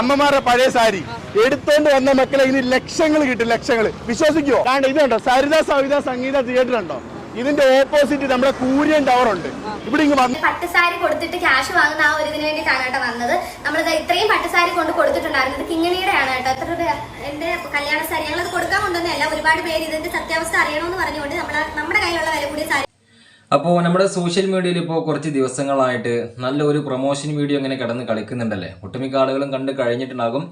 അമ്മമാരുടെ പഴയ സാരി. എടുത്തോണ്ട് വന്ന മക്കളെ ഇനി ലക്ഷങ്ങൾ കിട്ടും ലക്ഷങ്ങൾ. വിശ്വസിക്കുവോ? കാരണം ഇത് കണ്ടോ സരിത സവിത സംഗീത തിയേറ്റർ ഉണ്ടോ ഇതിന്റെ ഓപ്പോസിറ്റ് നമ്മുടെ കൂര്യൻ ടവർ ഉണ്ട്. ഇവിടെ ഇങ്ങ് വന്ന് പട്ടുസാരി കൊടുത്തിട്ട് ക്യാഷ് വാങ്ങുന്ന ആ ഒരു ഇതിന് വേണ്ടിയിട്ടാണ് കേട്ടോ വന്നത്. നമ്മളിത് ഇത്രയും പട്ടുസാരി കൊണ്ട് കൊടുത്തിട്ടുണ്ടായിരുന്നു ഇത് കിങ്ങിണിയുടെ ആണ് കേട്ടോ. എത്ര രൂപ എന്റെ കല്യാണ സാരി. ഞങ്ങളത് കൊടുക്കാൻ കൊണ്ടുവന്നതല്ല. ഒരുപാട് പേര് ഇതിന്റെ സത്യാവസ്ഥ അറിയണമെന്ന് പറഞ്ഞുകൊണ്ട് നമ്മൾ നമ്മുടെ കയ്യിലുള്ള വില കൂടിയ സാരി അപ്പോൾ നമ്മുടെ സോഷ്യൽ മീഡിയയിൽ ഇപ്പോൾ കുറച്ച് ദിവസങ്ങളായിട്ട് നല്ലൊരു പ്രൊമോഷൻ വീഡിയോ ഇങ്ങനെ കിടന്ന് കളിക്കുന്നുണ്ടല്ലേ? ഒട്ടുമിക്ക ആളുകളും കണ്ട് കഴിഞ്ഞിട്ടുണ്ടാകും.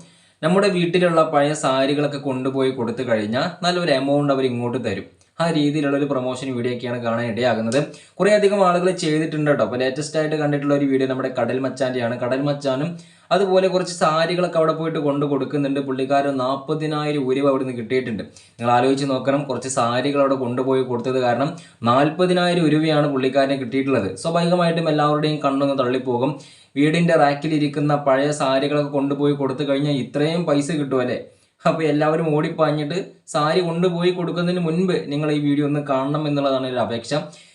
നമ്മുടെ വീട്ടിലുള്ള പഴയ സാരികളൊക്കെ കൊണ്ടുപോയി കൊടുത്തു കഴിഞ്ഞാൽ നല്ലൊരു എമൗണ്ട് അവർ ഇങ്ങോട്ട് തരും. ആ രീതിയിലുള്ള ഒരു പ്രൊമോഷൻ വീഡിയോ ഒക്കെയാണ് കാണാൻ ഇടയാകുന്നത്. കുറേ അധികം ആളുകൾ ചെയ്തിട്ടുണ്ട് കേട്ടോ. അപ്പോൾ ലേറ്റസ്റ്റ് ആയിട്ട് കണ്ടിട്ടുള്ള ഒരു വീഡിയോ നമ്മുടെ കടൽ മച്ചാന്റെയാണ്. കടൽ മച്ചാനും അതുപോലെ കുറച്ച് സാരികളൊക്കെ അവിടെ പോയിട്ട് കൊണ്ട് കൊടുക്കുന്നുണ്ട്. പുള്ളിക്കാരൻ നാൽപ്പതിനായിരം രൂപ അവിടെ നിന്ന് കിട്ടിയിട്ടുണ്ട്. നിങ്ങൾ ആലോചിച്ച് നോക്കണം കുറച്ച് സാരികൾ അവിടെ കൊണ്ടുപോയി കൊടുത്തത് കാരണം നാൽപ്പതിനായിരം രൂപയാണ് പുള്ളിക്കാരനെ കിട്ടിയിട്ടുള്ളത്. സ്വാഭാവികമായിട്ടും എല്ലാവരുടെയും കണ്ണൊന്ന് തള്ളിപ്പോകും. വീടിന്റെ റാക്കിലിരിക്കുന്ന പഴയ സാരികളൊക്കെ കൊണ്ടുപോയി കൊടുത്തു കഴിഞ്ഞാൽ ഇത്രയും പൈസ കിട്ടുമല്ലേ അപ്പോൾ എല്ലാവരും ഓടിപ്പാഞ്ഞിട്ട് സാരി കൊണ്ടുപോയി കൊടുക്കുന്നതിന് മുൻപ് നിങ്ങൾ ഈ വീഡിയോ ഒന്ന് കാണണം എന്നുള്ളതാണ് ഒരു അപേക്ഷ.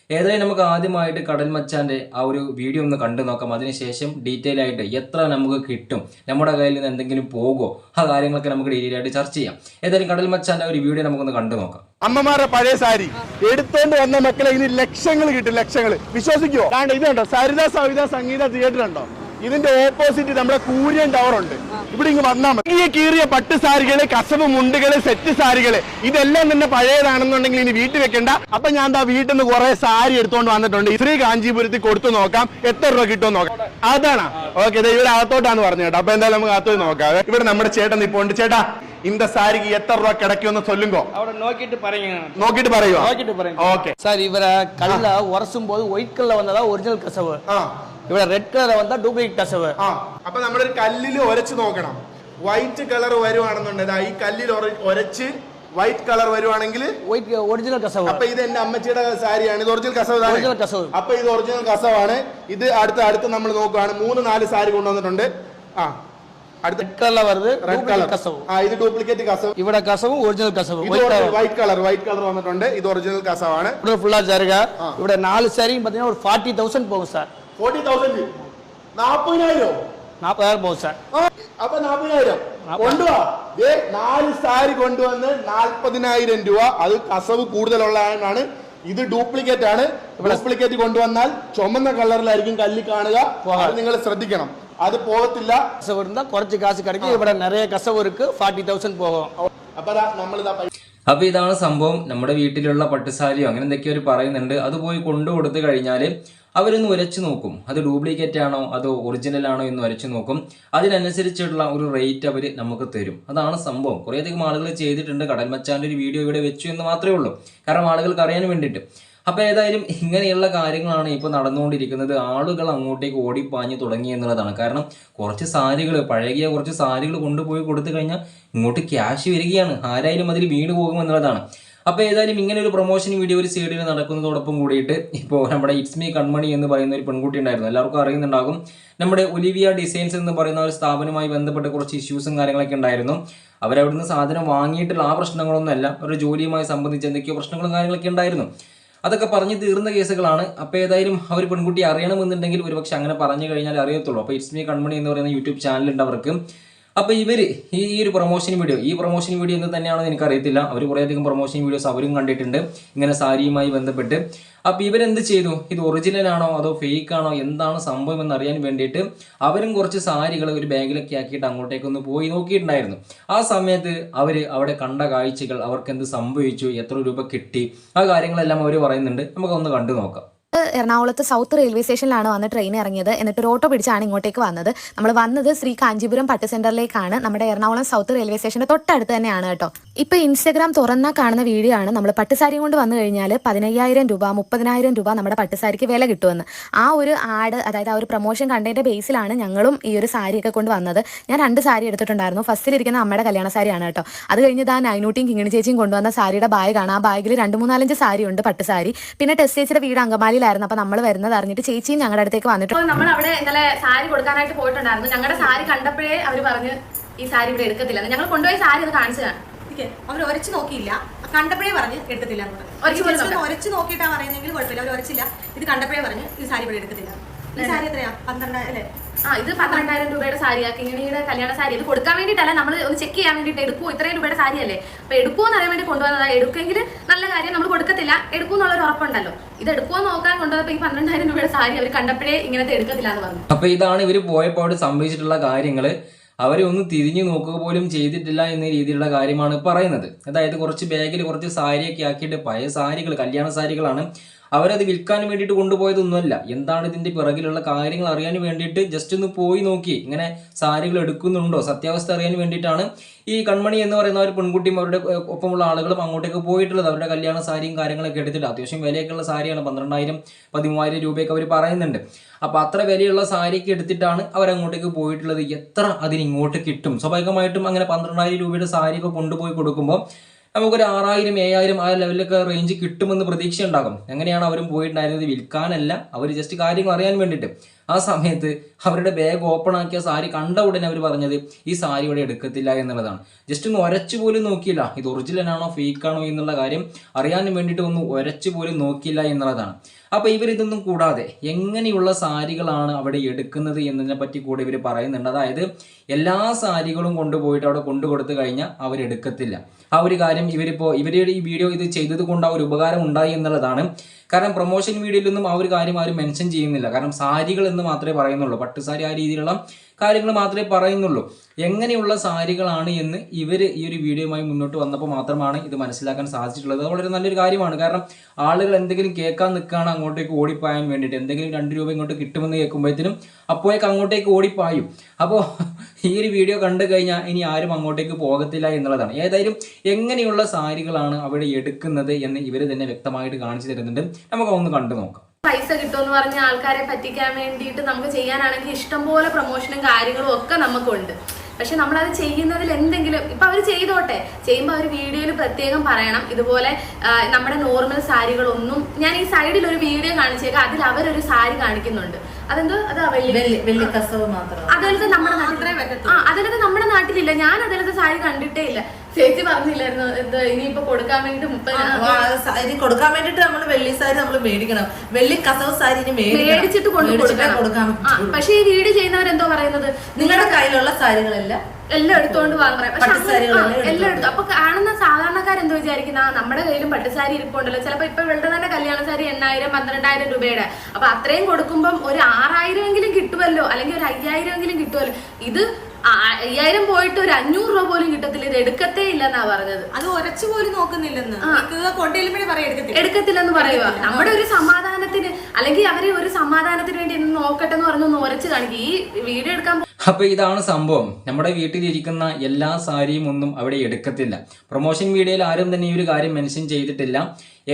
ഏതായാലും നമുക്ക് ആദ്യമായിട്ട് കടൽ മച്ചാന്റെ ആ ഒരു വീഡിയോ ഒന്ന് കണ്ടു നോക്കാം. അതിനുശേഷം ഡീറ്റെയിൽ ആയിട്ട് എത്ര നമുക്ക് കിട്ടും? നമ്മുടെ കയ്യിൽ നിന്ന് എന്തെങ്കിലും പോകുമോ ആ കാര്യങ്ങളൊക്കെ നമുക്ക് ഡീറ്റെയിൽ ആയിട്ട് ചർച്ച ചെയ്യാം. ഏതായാലും കടൽ മച്ചാന്റെ ഒരു വീഡിയോ നമുക്കൊന്ന് കണ്ടു നോക്കാം. അമ്മമാരുടെ പഴയ സാരി എടുത്തോണ്ട് വന്ന മക്കളെ ഇനി ലക്ഷങ്ങൾ കിട്ടും ലക്ഷങ്ങൾ വിശ്വസിക്കുവോ? ഇതുണ്ടോ ഇത് കണ്ടോ സരിത സവിത സംഗീത തിയേറ്റർ ഉണ്ടോ? ഇതിന്റെ ഓപ്പോസിറ്റ് നമ്മുടെ കൂര്യൻ ടവർ ഉണ്ട് ഇവിടെ ഇങ്ങ് വന്നാൽ മതി ഈ കീറിയ പട്ട് സാരികള് കസവ് മുണ്ടുകള് സെറ്റ് സാരികള് ഇതെല്ലാം തന്നെ പഴയതാണെന്നുണ്ടെങ്കിൽ ഇനി വീട്ടിൽ വെക്കണ്ട അപ്പൊ ഞാൻ ദാ വീട്ടിൽ നിന്ന് കുറെ സാരി എടുത്തോണ്ട് വന്നിട്ടുണ്ട് ശ്രീ കാഞ്ചീപുരത്തിൽ കൊടുത്തു നോക്കാം എത്ര രൂപ കിട്ടുമോ നോക്കാം അതാണ് ഓക്കെ ഇവിടെ അകത്തോട്ടാന്ന് പറഞ്ഞു കേട്ടോ അപ്പൊ എന്തായാലും നമുക്ക് അകത്തോട്ട് നോക്കാം ഇവിടെ നമ്മുടെ ചേട്ടൻ ഇപ്പൊ ഉണ്ട് ചേട്ടാ இந்த സാരിക്ക് എത്ര രൂപ കിടക്കുമെന്ന് சொல்லுங்க அவரை நோக்கிட்டு பாருங்க നോക്കിട്ട് പറയുമോ நோக்கிட்டு பாருங்க ഓക്കെ சார் இவரை கல்ல உரசும் போது ஒயிட் கல்ல வந்ததா ஒரிஜினல் கசவு ആ இவரை ரெட் கலர்ல வந்தா டூப்ளிகேட் கசவு ആ അപ്പൊ നമ്മളൊരു കല്ലിൽ ഒരച്ച് നോക്കണം വൈറ്റ് കളർ വരുവാണെന്നുണ്ടെങ്കിൽ ദാ ഈ കല്ലിൽ ഒര- ഒരച്ച് വൈറ്റ് കളർ വരുവാണെങ്കിൽ ஒயிட் ஒரிஜினல் கசவு അപ്പൊ ഇത് എന്റെ അമ്മച്ചിയുടെ സാരിയാണ് ഇത് ഒറിജിനൽ കസവ് താനെ? ഒറിജിനൽ കസവ്. അപ്പൊ ഇത് ഒറിജിനൽ കസവാണ് ഇത് അടുത്ത അടുത്ത് നമ്മൾ നോക്കുകയാണ് മൂന്ന് നാല് സാരി കൊണ്ടുവന്നിട്ടുണ്ട് ആ അടുത്ത ரெட் கலர்ல வருது റെഡ് കളർ டூப்ளிகேட் கசவு ആ ഇത് ഡ്യൂപ്ലിക്കേറ്റ് കസവ് இவட கசவும் ஒரிஜினல் கசவு ഇത് വൈറ്റ് കളർ വൈറ്റ് കളർ വന്നിട്ടുണ്ട് ഇത് ഒറിജിനൽ കസവാണ് ஃபுல்லா ஜருக இவட நாலு சாரியும் பாத்தீங்கன்னா ஒரு ஃபார்ட்டி தௌசண்ட் போகும் சார் ഫോർട്ടി തൗസൻഡ് നാപ്പതിനായിരം நாற்பதாயிரம் போகும் சார் അപ്പൊ നാപ്പതിനായിരം കൊണ്ടുവാ ദേ നാല് സാരി കൊണ്ടുവന്ന് നാൽപ്പതിനായിരം രൂപ അത് കസവ് കൂടുതലുള്ളതാണ് ഇത് ഡ്യൂപ്ലിക്കേറ്റ് ആണ് ഡ്യൂപ്ലിക്കേറ്റ് കൊണ്ടുവന്നാൽ ചുമന്ന കളറിലായിരിക്കും കല്ല് കാണുക അത് നിങ്ങൾ ശ്രദ്ധിക്കണം അത് പോകത്തില്ല கசவு இருந்தா குறைச்சு காசு கிடைக்கும் இவட நிறைய கசவு இருக்கு ஃபார்ட்டி தௌசண்ட் போகும் അപ്പൊ നമ്മൾ ഇതാ പൈസ അപ്പൊ ഇതാണ് സംഭവം നമ്മുടെ വീട്ടിലുള്ള പട്ടുസാരിയോ അങ്ങനെ എന്തൊക്കെയോ അവർ പറയുന്നുണ്ട് അത് പോയി കൊണ്ടു കൊടുത്തു കഴിഞ്ഞാൽ അവരൊന്ന് ഉരച്ചു നോക്കും. അത് ഡ്യൂപ്ലിക്കേറ്റ് ആണോ അതോ ഒറിജിനൽ ആണോ എന്ന് വരച്ചു നോക്കും. അതിനനുസരിച്ചുള്ള ഒരു റേറ്റ് അവർ നമുക്ക് തരും. അതാണ് സംഭവം. കുറേയധികം ആളുകൾ ചെയ്തിട്ടുണ്ട്. കടൽ മച്ചാന്റെ ഒരു വീഡിയോ ഇവിടെ വെച്ചു എന്ന് മാത്രമേ ഉള്ളൂ. കാരണം ആളുകൾക്ക് അറിയാൻ വേണ്ടിയിട്ട്. അപ്പോൾ ഏതായാലും ഇങ്ങനെയുള്ള കാര്യങ്ങളാണ് ഇപ്പോൾ നടന്നുകൊണ്ടിരിക്കുന്നത്. ആളുകൾ അങ്ങോട്ടേക്ക് ഓടിപ്പാഞ്ഞ് തുടങ്ങി എന്നുള്ളതാണ്. കാരണം കുറച്ച് സാരികൾ പഴകിയ കുറച്ച് സാരികൾ കൊണ്ടുപോയി കൊടുത്തു കഴിഞ്ഞാൽ ഇങ്ങോട്ട് ക്യാഷ് വരികയാണ്. ആരായാലും അതിൽ വീണ് പോകും എന്നുള്ളതാണ്. അപ്പോൾ ഏതായാലും ഇങ്ങനെ ഒരു പ്രൊമോഷൻ വീഡിയോ ഒരു സൈഡിൽ നടക്കുന്നതോടൊപ്പം കൂടിയിട്ട് ഇപ്പോൾ നമ്മുടെ ഇറ്റ്സ് മീ കൺമണി എന്ന് പറയുന്ന ഒരു പെൺകുട്ടി ഉണ്ടായിരുന്നു. എല്ലാവർക്കും അറിയുന്നുണ്ടാകും. നമ്മുടെ ഒലിവിയ ഡിസൈൻസ് എന്ന് പറയുന്ന ഒരു സ്ഥാപനവുമായി ബന്ധപ്പെട്ട കുറച്ച് ഇഷ്യൂസും കാര്യങ്ങളൊക്കെ ഉണ്ടായിരുന്നു. അവരവിടുന്ന് സാധനം വാങ്ങിയിട്ടുള്ള ആ പ്രശ്നങ്ങളൊന്നും അല്ല അവരുടെ ജോലിയുമായി സംബന്ധിച്ച് എന്തൊക്കെയോ പ്രശ്നങ്ങളും കാര്യങ്ങളൊക്കെ ഉണ്ടായിരുന്നു. അതൊക്കെ പറഞ്ഞ് തീർന്ന കേസുകളാണ്. അപ്പോൾ ഏതായാലും അവർ പെൺകുട്ടി അറിയണമെന്നുണ്ടെങ്കിൽ ഒരുപക്ഷെ അങ്ങനെ പറഞ്ഞു കഴിഞ്ഞാൽ അറിയത്തുള്ളൂ. അപ്പോൾ ഇറ്റ്സ് മീ കൺമണി എന്ന് പറയുന്ന യൂട്യൂബ് ചാനലുണ്ട് അവർക്ക്. അപ്പോൾ ഇവർ ഈ ഒരു പ്രൊമോഷൻ വീഡിയോ ഈ പ്രൊമോഷൻ വീഡിയോ എന്ന് തന്നെയാണെന്ന് എനിക്കറിയത്തില്ല. അവർ കുറേയധികം പ്രൊമോഷൻ വീഡിയോസ് അവരും കണ്ടിട്ടുണ്ട്. ഇങ്ങനെ സാരിയുമായി ബന്ധപ്പെട്ട്. അപ്പോൾ ഇവരെന്ത് ചെയ്തു? ഇത് ഒറിജിനൽ ആണോ? അതോ ഫേക്ക് ആണോ? എന്താണ് സംഭവം എന്ന് അറിയാൻ വേണ്ടിയിട്ട് അവരും കുറച്ച് സാരികൾ ഒരു ബാഗിലൊക്കെ ആക്കിയിട്ട് അങ്ങോട്ടേക്കൊന്ന് പോയി നോക്കിയിട്ടുണ്ടായിരുന്നു. ആ സമയത്ത് അവർ അവിടെ കണ്ട കാഴ്ചകൾ അവർക്ക് എന്ത് സംഭവിച്ചു എത്ര രൂപ കിട്ടി ആ കാര്യങ്ങളെല്ലാം അവർ പറയുന്നുണ്ട്. നമുക്കൊന്ന് കണ്ടു നോക്കാം. എറണാകുളത്ത് സൗത്ത് റെയിൽവേ സ്റ്റേഷനിലാണ് വന്ന് ട്രെയിൻ ഇറങ്ങിയത്. എന്നിട്ട് ഒരു ഓട്ടോ പിടിച്ചാണ് ഇങ്ങോട്ടേക്ക് വന്നത്. നമ്മൾ വന്നത് ശ്രീ കാഞ്ചീപുരം പട്ട് സെന്ററിലേക്കാണ് നമ്മുടെ എറണാകുളം സൗത്ത് റെയിൽവേ സ്റ്റേഷന്റെ തൊട്ടടുത്ത് തന്നെയാണ് കേട്ടോ. ഇപ്പൊ ഇൻസ്റ്റഗ്രാം തുറന്നാൽ കാണുന്ന വീഡിയോ ആണ്. നമ്മൾ പട്ടുസാരി കൊണ്ട് വന്നു കഴിഞ്ഞാൽ പതിനയ്യായിരം രൂപ മുപ്പതിനായിരം രൂപ നമ്മുടെ പട്ടുസാരിക്ക് വില കിട്ടുമെന്ന്. ആ ഒരു ആഡ് അതായത് ആ ഒരു പ്രൊമോഷൻ കണ്ടതിന്റെ ബേസിലാണ് ഞങ്ങളും ഈ ഒരു സാരിയൊക്കെ കൊണ്ട് വന്നത്. ഞാൻ രണ്ട് സാരി എടുത്തിട്ടുണ്ടായിരുന്നു. ഫസ്റ്റിലിരിക്കുന്ന അമ്മയുടെ കല്യാണ സാരിയാണ് കേട്ടോ. അത് കഴിഞ്ഞ് ഇതാ നൈനൂട്ടിയും കിങ്ങിണി ചേച്ചിയും കൊണ്ടുവന്ന സാരിയുടെ ബാഗാണ്. ആ ബാഗിൽ രണ്ട് മൂന്നാലഞ്ച് സാരി ഉണ്ട് പട്ടുസാരി. പിന്നെ ടെസ്റ്റ് ചേച്ചിയുടെ വീട് അങ്കമാലിയിലായിരുന്നു. അപ്പോൾ നമ്മൾ വരുന്നത് അറിഞ്ഞിട്ട് ചേച്ചിയും ഞങ്ങളുടെ അടുത്തേക്ക് വന്നിട്ട് നമ്മൾ അവിടെ ഇന്നലെ സാരി കൊടുക്കാനായിട്ട് പോയിട്ടുണ്ടായിരുന്നു. ഞങ്ങളുടെ സാരി കണ്ടപ്പോഴേ അവർ പറഞ്ഞ് ഈ സാരി ഇവിടെ എടുക്കത്തില്ല. ഞങ്ങൾ കൊണ്ടുപോയി സാരി അത് കാണിച്ചതാണ് അവർ ഒരച്ച് നോക്കിയില്ല. കണ്ടപ്പോഴേ പറഞ്ഞ് എടുത്തില്ല എന്ന് പറഞ്ഞു. ഒരച്ച് നോക്കിയിട്ടാ പറയുന്നെങ്കിൽ കുഴപ്പമില്ല. അവർ ഒരച്ചില്ല. ഇത് കണ്ടപ്പോഴേ പറഞ്ഞ് ഈ സാരി ഇവിടെ എടുക്കത്തില്ല. ഈ സാരി എത്രയാ? പന്ത്രണ്ട് അല്ലേ? ആ ഇത് പന്ത്രണ്ടായിരം രൂപയുടെ സാരിയാ കിങ്ങിണിയുടെ കല്യാണ സാരി. ഇത് കൊടുക്കാൻ വേണ്ടിയിട്ടല്ല നമ്മൾ ഒന്ന് ചെക്ക് ചെയ്യാൻ വേണ്ടിയിട്ട് എടുക്കുമോ ഇത്രയും രൂപയുടെ സാരി അല്ലേ അപ്പൊ എടുക്കുമോ എന്ന് അറിയാൻ വേണ്ടി കൊണ്ടുവന്നതാ. എടുക്കെങ്കിൽ നല്ല കാര്യം നമ്മൾ കൊടുക്കത്തില്ല. എടുക്കും എന്നുള്ളൊരു ഉറപ്പുണ്ടല്ലോ. ഇത് എടുക്കുമോ നോക്കാൻ കൊണ്ടുവന്നപ്പോൾ ഈ പന്ത്രണ്ടായിരം രൂപയുടെ സാരി അവർ കണ്ടപ്പോഴേ ഇങ്ങനത്തെ എടുക്കത്തില്ല എന്ന് പറഞ്ഞു. അപ്പൊ ഇതാണ് ഇവർ പോയപ്പോൾ സംഭവിച്ചിട്ടുള്ള കാര്യങ്ങൾ അവരെ ഒന്ന് തിരിഞ്ഞു നോക്കുക പോലും ചെയ്തിട്ടില്ല എന്ന രീതിയിലുള്ള കാര്യമാണ് പറയുന്നത്. അതായത് കുറച്ച് ബാഗിൽ കുറച്ച് സാരിയൊക്കെ ആക്കിയിട്ട് പഴയ സാരികൾ കല്യാണ സാരികളാണ് അവരത് വിൽക്കാൻ വേണ്ടിയിട്ട് കൊണ്ടുപോയതൊന്നുമല്ല. എന്താണ് ഇതിന്റെ പിറകിലുള്ള കാര്യങ്ങൾ അറിയാൻ വേണ്ടിയിട്ട് ജസ്റ്റ് ഒന്ന് പോയി നോക്കി. ഇങ്ങനെ സാരികൾ എടുക്കുന്നുണ്ടോ? സത്യാവസ്ഥ അറിയാൻ വേണ്ടിയിട്ടാണ് ഈ കൺമണി എന്ന് പറയുന്ന ഒരു പെൺകുട്ടിയും അവരുടെ ഒപ്പമുള്ള ആളുകളും അങ്ങോട്ടേക്ക് പോയിട്ടുള്ളത്. അവരുടെ കല്യാണ സാരിയും കാര്യങ്ങളൊക്കെ എടുത്തിട്ട് അത്യാവശ്യം വിലയൊക്കെയുള്ള സാരിയാണ്. പന്ത്രണ്ടായിരം പതിമൂവായിരം രൂപയൊക്കെ അവർ പറയുന്നുണ്ട്. അപ്പോൾ അത്ര വിലയുള്ള സാരിക്ക് എടുത്തിട്ടാണ് അവർ അങ്ങോട്ടേക്ക് പോയിട്ടുള്ളത്. എത്ര അതിന് ഇങ്ങോട്ട് കിട്ടും? സ്വാഭാവികമായിട്ടും അങ്ങനെ പന്ത്രണ്ടായിരം രൂപയുടെ സാരിയൊക്കെ കൊണ്ടുപോയി കൊടുക്കുമ്പോൾ നമുക്കൊരു ആറായിരം ഏഴായിരം ആ ലെവലിലൊക്കെ റേഞ്ച് കിട്ടുമെന്ന് പ്രതീക്ഷ ഉണ്ടാകും അങ്ങനെയാണ് അവരും പോയിട്ടുണ്ടായിരുന്നത് വിൽക്കാനല്ല. അവർ ജസ്റ്റ് കാര്യങ്ങൾ അറിയാൻ വേണ്ടിയിട്ട്. ആ സമയത്ത് അവരുടെ ബാഗ് ഓപ്പൺ ആക്കിയ സാരി കണ്ട ഉടനെ അവർ പറഞ്ഞത് ഈ സാരി ഇവിടെ എടുക്കത്തില്ല എന്നുള്ളതാണ്. ജസ്റ്റ് ഒന്ന് ഒരച്ചു പോലും നോക്കിയില്ല. ഇത് ഒറിജിനൽ ആണോ ഫേക്ക് ആണോ എന്നുള്ള കാര്യം അറിയാൻ വേണ്ടിയിട്ട് ഒന്ന് ഒരച്ചു പോലും നോക്കിയില്ല എന്നുള്ളതാണ്. അപ്പോൾ ഇവർ ഇതൊന്നും കൂടാതെ എങ്ങനെയുള്ള സാരികളാണ് അവിടെ എടുക്കുന്നത് എന്നതിനെ പറ്റി കൂടെ ഇവർ പറയുന്നുണ്ട്. അതായത് എല്ലാ സാരികളും കൊണ്ടുപോയിട്ട് അവിടെ കൊണ്ടു കൊണ്ടുകൊടുത്തു കഴിഞ്ഞാൽ അവരെടുക്കത്തില്ല. ആ ഒരു കാര്യം ഇവരിപ്പോൾ ഇവരുടെ ഈ വീഡിയോ ഇത് ചെയ്തത് കൊണ്ട് ആ ഒരു ഉപകാരം ഉണ്ടായി എന്നുള്ളതാണ്. കാരണം പ്രൊമോഷൻ വീഡിയോയിലൊന്നും ആ ഒരു കാര്യം ആരും മെൻഷൻ ചെയ്യുന്നില്ല. കാരണം സാരികൾ എന്ന് മാത്രമേ പറയുന്നുള്ളൂ. പട്ടുസാരി ആ രീതിയിലുള്ള കാര്യങ്ങൾ മാത്രമേ പറയുന്നുള്ളൂ. എങ്ങനെയുള്ള സാരികളാണ് എന്ന് ഇവർ ഈ ഒരു വീഡിയോയുമായി മുന്നോട്ട് വന്നപ്പോൾ മാത്രമാണ് ഇത് മനസ്സിലാക്കാൻ സാധിച്ചിട്ടുള്ളത്. അത് വളരെ നല്ലൊരു കാര്യമാണ്. കാരണം ആളുകൾ എന്തെങ്കിലും കേൾക്കാൻ നിൽക്കുകയാണ് അങ്ങോട്ടേക്ക് ഓടിപ്പായാൻ വേണ്ടിയിട്ട്. എന്തെങ്കിലും രണ്ട് രൂപ ഇങ്ങോട്ട് കിട്ടുമെന്ന് കേൾക്കുമ്പോഴത്തേനും അപ്പോഴേക്ക് അങ്ങോട്ടേക്ക് ഓടിപ്പായും. അപ്പോൾ ഈ ഒരു വീഡിയോ കണ്ടു കഴിഞ്ഞാൽ ഇനി ആരും അങ്ങോട്ടേക്ക് പോകത്തില്ല എന്നുള്ളതാണ്. ഏതായാലും എങ്ങനെയുള്ള സാരികളാണ് അവിടെ എടുക്കുന്നത് എന്ന് ഇവർ തന്നെ വ്യക്തമായിട്ട് കാണിച്ചു തരുന്നുണ്ട്. നമുക്ക് ഒന്ന് കണ്ടു നോക്കാം. പൈസ കിട്ടുമെന്ന് പറഞ്ഞ ആൾക്കാരെ പറ്റിക്കാൻ വേണ്ടിയിട്ട് നമുക്ക് ചെയ്യാനാണെങ്കിൽ ഇഷ്ടംപോലെ പ്രൊമോഷനും കാര്യങ്ങളും ഒക്കെ നമുക്കുണ്ട്. പക്ഷെ നമ്മളത് ചെയ്യുന്നതിൽ എന്തെങ്കിലും ഇപ്പൊ അവർ ചെയ്തോട്ടെ. ചെയ്യുമ്പോൾ അവർ വീഡിയോയിൽ പ്രത്യേകം പറയണം. ഇതുപോലെ നമ്മുടെ നോർമൽ സാരികളൊന്നും ഞാൻ ഈ സൈഡിൽ ഒരു വീഡിയോ കാണിച്ചേക്കാം. അതിൽ അവരൊരു സാരി കാണിക്കുന്നുണ്ട്. അതെന്തോ അത് വെള്ളി വെള്ളി വെള്ളി കസവ് മാത്രം. അതിലത്തെ നമ്മുടെ നാട്ടിൽ ആ അതിലത്തെ നമ്മുടെ നാട്ടിലില്ല. ഞാൻ അതിലത്തെ സാരി കണ്ടിട്ടേ ഇല്ല. ചേച്ചി പറഞ്ഞില്ലായിരുന്നു ഇത് ഇനിയിപ്പോ കൊടുക്കാൻ വേണ്ടിട്ട് മുപ്പത് കൊടുക്കാൻ വേണ്ടിട്ട് നമ്മൾ വെള്ളി സാരി നമ്മൾ മേടിക്കണം. വെള്ളി കസവ് സാരി ഇനി. മേടിച്ചിട്ട് കൊടുക്കാൻ. പക്ഷെ ഈ വീട് ചെയ്യുന്നവരെന്തോ പറയുന്നത്? നിങ്ങളുടെ കയ്യിലുള്ള സാരികളെല്ലാം. എല്ലാം എടുത്തോണ്ട് പക്ഷെ ആ, എല്ലാം എടുത്തു. അപ്പൊ കാണുന്ന സാധാരണക്കാരെന്തോ വിചാരിക്കുന്ന നമ്മുടെ കയ്യിലും പട്ടുസാരി ഇരിപ്പുണ്ടല്ലോ. ചിലപ്പോ ഇപ്പൊ ഇവളുടെ തന്നെ കല്യാണ സാരി എണ്ണായിരം പന്ത്രണ്ടായിരം രൂപയുടെ. അപ്പൊ അത്രയും കൊടുക്കുമ്പം ഒരു ആറായിരം എങ്കിലും കിട്ടുമല്ലോ? അല്ലെങ്കിൽ ഒരു അയ്യായിരം എങ്കിലും കിട്ടുമല്ലോ? ഇത് അയ്യായിരം പോയിട്ട് ഒരു അഞ്ഞൂറ് രൂപ പോലും കിട്ടത്തില്ല. ഇത് എടുക്കത്തേ ഇല്ലെന്നാ പറഞ്ഞത്. അത് ഉരച്ചു പോലും നോക്കുന്നില്ലെന്ന്. എടുക്കത്തില്ലെന്ന് പറയുക നമ്മുടെ ഒരു സമാധാനത്തിന് അല്ലെങ്കിൽ അവർ ഒരു സമാധാനത്തിന് വേണ്ടി ഒന്ന് നോക്കട്ടെ എന്ന് പറഞ്ഞു ഉരച്ചു കാണിക്കും. ഈ വീഡിയോ എടുക്കാൻ അപ്പൊ ഇതാണ് സംഭവം. നമ്മുടെ വീട്ടിലിരിക്കുന്ന എല്ലാ സാരിയും ഒന്നും അവിടെ എടുക്കത്തില്ല. പ്രൊമോഷൻ വീഡിയോയിൽ ആരും തന്നെ ഈ ഒരു കാര്യം മെൻഷൻ ചെയ്തിട്ടില്ല.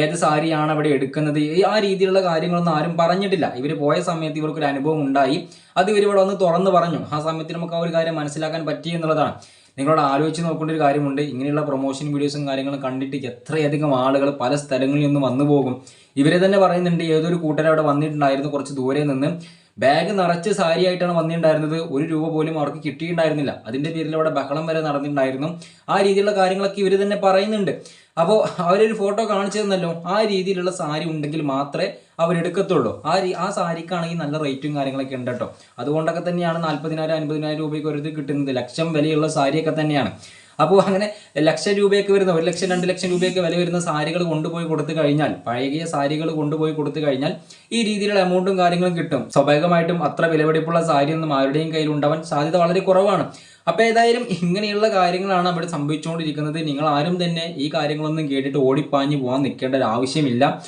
ഏത് സാരിയാണ് അവിടെ എടുക്കുന്നത്? ആ രീതിയിലുള്ള കാര്യങ്ങളൊന്നും ആരും പറഞ്ഞിട്ടില്ല. ഇവർ പോയ സമയത്ത് ഇവർക്കൊരു അനുഭവം ഉണ്ടായി. അത് ഇവർ ഇവിടെ വന്ന് തുറന്ന് പറഞ്ഞു. ആ സമയത്ത് നമുക്ക് ആ ഒരു കാര്യം മനസ്സിലാക്കാൻ പറ്റി എന്നുള്ളതാണ്. നിങ്ങളോട് ആലോചിച്ച് നോക്കേണ്ട ഒരു കാര്യമുണ്ട്. ഇങ്ങനെയുള്ള പ്രൊമോഷൻ വീഡിയോസും കാര്യങ്ങളും കണ്ടിട്ട് എത്രയധികം ആളുകൾ പല സ്ഥലങ്ങളിൽ നിന്ന് വന്നു പോകും. ഇവരെ തന്നെ പറയുന്നുണ്ട് ഏതൊരു കൂട്ടർ അവിടെ വന്നിട്ടുണ്ടായിരുന്നു കുറച്ച് ദൂരെ നിന്ന്. ബാഗ് നിറച്ച് സാരിയായിട്ടാണ് വന്നിട്ടുണ്ടായിരുന്നത്. ഒരു രൂപ പോലും അവർക്ക് കിട്ടിയിട്ടുണ്ടായിരുന്നില്ല. അതിന്റെ പേരിൽ അവിടെ ബഹളം വരെ നടന്നിട്ടുണ്ടായിരുന്നു. ആ രീതിയിലുള്ള കാര്യങ്ങളൊക്കെ ഇവർ തന്നെ പറയുന്നുണ്ട്. അപ്പോൾ അവരൊരു ഫോട്ടോ കാണിച്ചു തന്നല്ലോ ആ രീതിയിലുള്ള സാരി ഉണ്ടെങ്കിൽ മാത്രമേ അവരെടുക്കത്തുള്ളൂ ആ ആ സാരിക്കാണെങ്കിൽ നല്ല റേറ്റും കാര്യങ്ങളൊക്കെ ഉണ്ട് കേട്ടോ. അതുകൊണ്ടൊക്കെ തന്നെയാണ് നാൽപ്പതിനായിരം അൻപതിനായിരം രൂപയ്ക്ക് ഒരു കിട്ടുന്നത്. ലക്ഷം വിലയുള്ള സാരിയൊക്കെ തന്നെയാണ്. അപ്പോൾ അങ്ങനെ ലക്ഷം രൂപയൊക്കെ വരുന്ന ഒരു ലക്ഷം രണ്ട് ലക്ഷം രൂപയൊക്കെ വില വരുന്ന സാരികൾ കൊണ്ടുപോയി കൊടുത്തു കഴിഞ്ഞാൽ പഴകിയ സാരികൾ കൊണ്ടുപോയി കൊടുത്തു കഴിഞ്ഞാൽ ഈ രീതിയിലുള്ള എമൗണ്ടും കാര്യങ്ങളും കിട്ടും. സ്വാഭാവികമായിട്ടും അത്ര വിലപിടിപ്പുള്ള സാരിയൊന്നും ആരുടെയും കയ്യിൽ ഉണ്ടാവാൻ സാധ്യത വളരെ കുറവാണ്. അപ്പോൾ ഏതായാലും ഇങ്ങനെയുള്ള കാര്യങ്ങളാണ് അവിടെ സംഭവിച്ചുകൊണ്ടിരിക്കുന്നത്. നിങ്ങൾ ആരും തന്നെ ഈ കാര്യങ്ങളൊന്നും കേട്ടിട്ട് ഓടിപ്പാഞ്ഞ് പോകാൻ നിൽക്കേണ്ട ഒരു ആവശ്യമില്ല.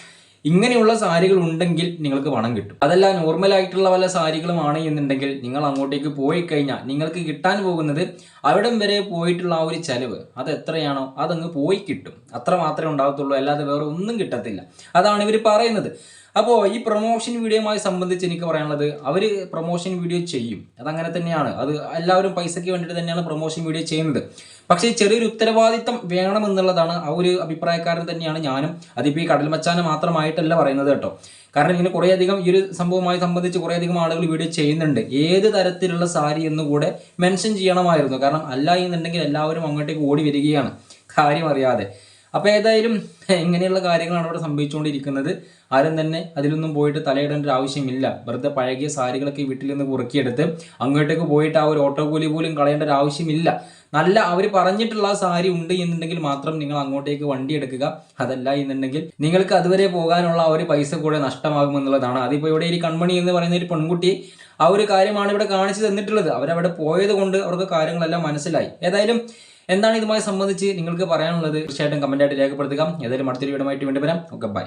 ഇങ്ങനെയുള്ള സാരികൾ ഉണ്ടെങ്കിൽ നിങ്ങൾക്ക് പണം കിട്ടും. അതല്ല നോർമൽ ആയിട്ടുള്ള വല്ല സാരികളുമാണ് എന്നുണ്ടെങ്കിൽ നിങ്ങൾ അങ്ങോട്ടേക്ക് പോയി കഴിഞ്ഞാൽ നിങ്ങൾക്ക് കിട്ടാൻ പോകുന്നത് അവിടം വരെ പോയിട്ടുള്ള ആ ഒരു ചെലവ്. അത് എത്രയാണോ അതങ്ങ് പോയി കിട്ടും. അത്ര മാത്രമേ ഉണ്ടാകത്തുള്ളൂ. അല്ലാതെ വേറെ ഒന്നും കിട്ടത്തില്ല. അതാണ് ഇവർ പറയുന്നത്. അപ്പോൾ ഈ പ്രൊമോഷൻ വീഡിയോയുമായി സംബന്ധിച്ച് എനിക്ക് പറയാനുള്ളത് അവർ പ്രൊമോഷൻ വീഡിയോ ചെയ്യും. അതങ്ങനെ തന്നെയാണ്. അത് എല്ലാവരും പൈസയ്ക്ക് വേണ്ടിയിട്ട് തന്നെയാണ് പ്രൊമോഷൻ വീഡിയോ ചെയ്യുന്നത്. പക്ഷേ ചെറിയൊരു ഉത്തരവാദിത്തം വേണമെന്നുള്ളതാണ് ആ ഒരു അഭിപ്രായക്കാരൻ തന്നെയാണ് ഞാനും. അതിപ്പോൾ ഈ കടൽ മച്ചാനെ മാത്രമായിട്ടല്ല പറയുന്നത് കേട്ടോ. കാരണം ഇങ്ങനെ കുറേയധികം ഈ ഒരു സംഭവവുമായി സംബന്ധിച്ച് കുറേയധികം ആളുകൾ വീഡിയോ ചെയ്യുന്നുണ്ട്. ഏത് തരത്തിലുള്ള സാരി എന്ന് കൂടെ മെൻഷൻ ചെയ്യണമായിരുന്നു. കാരണം അല്ല എന്നുണ്ടെങ്കിൽ എല്ലാവരും അങ്ങോട്ടേക്ക് ഓടി വരികയാണ്. കാര്യം അറിയാതെ. അപ്പോൾ ഏതായാലും ഇങ്ങനെയുള്ള കാര്യങ്ങളാണ് ഇവിടെ സംഭവിച്ചുകൊണ്ടിരിക്കുന്നത്. ആരും തന്നെ അതിലൊന്നും പോയിട്ട് തലയിടേണ്ട ഒരു ആവശ്യമില്ല. വെറുതെ പഴകിയ സാരികളൊക്കെ വീട്ടിൽ നിന്ന് കുറുക്കിയെടുത്ത് അങ്ങോട്ടേക്ക് പോയിട്ട് ആ ഒരു ഓട്ടോ കൂലി പോലും കളയേണ്ട ഒരു ആവശ്യമില്ല. നല്ല അവർ പറഞ്ഞിട്ടുള്ള സാരി ഉണ്ട് എന്നുണ്ടെങ്കിൽ മാത്രം നിങ്ങൾ അങ്ങോട്ടേക്ക് വണ്ടി എടുക്കുക. അതല്ല എന്നുണ്ടെങ്കിൽ നിങ്ങൾക്ക് അതുവരെ പോകാനുള്ള ആ ഒരു പൈസ കൂടെ നഷ്ടമാകുമെന്നുള്ളതാണ് അതിപ്പോൾ ഇവിടെ ഈ കൺമണി എന്ന് പറയുന്ന ഒരു പെൺകുട്ടി ആ ഒരു കാര്യമാണ് ഇവിടെ കാണിച്ചു തന്നിട്ടുള്ളത്. അവരവിടെ പോയത് കൊണ്ട് അവർക്ക് കാര്യങ്ങളെല്ലാം മനസ്സിലായി. ഏതായാലും എന്താണ് ഇതുമായി സംബന്ധിച്ച് നിങ്ങൾക്ക് പറയാനുള്ളത്? തീർച്ചയായിട്ടും കമന്റായിട്ട് രേഖപ്പെടുത്തുക. ഏതായാലും അടുത്തൊരു ആയിട്ട് വീണ്ടും വരാം. Okay bye